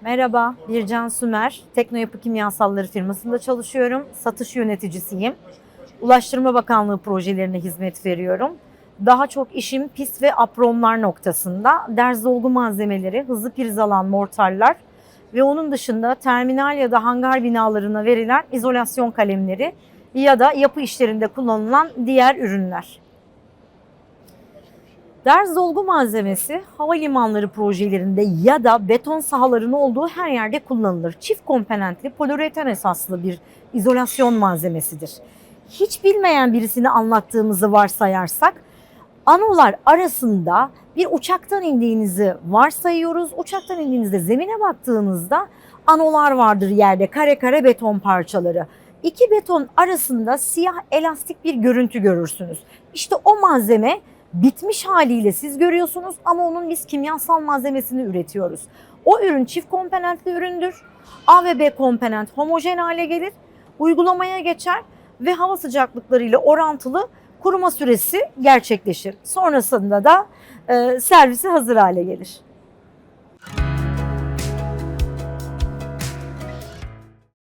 Merhaba, Bircan Sümer. Tekno Yapı Kimyasalları firmasında çalışıyorum. Satış yöneticisiyim. Ulaştırma Bakanlığı projelerine hizmet veriyorum. Daha çok işim pis ve apromlar noktasında. Derz dolgu malzemeleri, hızlı priz alan mortarlar ve onun dışında terminal ya da hangar binalarına verilen izolasyon kalemleri ya da yapı işlerinde kullanılan diğer ürünler. Derz dolgu malzemesi havalimanları projelerinde ya da beton sahaların olduğu her yerde kullanılır. Çift komponentli poliüreten esaslı bir izolasyon malzemesidir. Hiç bilmeyen birisini anlattığımızı varsayarsak anolar arasında bir uçaktan indiğinizi varsayıyoruz. Uçaktan indiğinizde zemine baktığınızda anolar vardır yerde kare kare beton parçaları. İki beton arasında siyah elastik bir görüntü görürsünüz. İşte o malzeme bitmiş haliyle siz görüyorsunuz ama onun biz kimyasal malzemesini üretiyoruz. O ürün çift komponentli üründür. A ve B komponent homojen hale gelir, uygulamaya geçer ve hava sıcaklıklarıyla orantılı kuruma süresi gerçekleşir. Sonrasında da e, servise hazır hale gelir.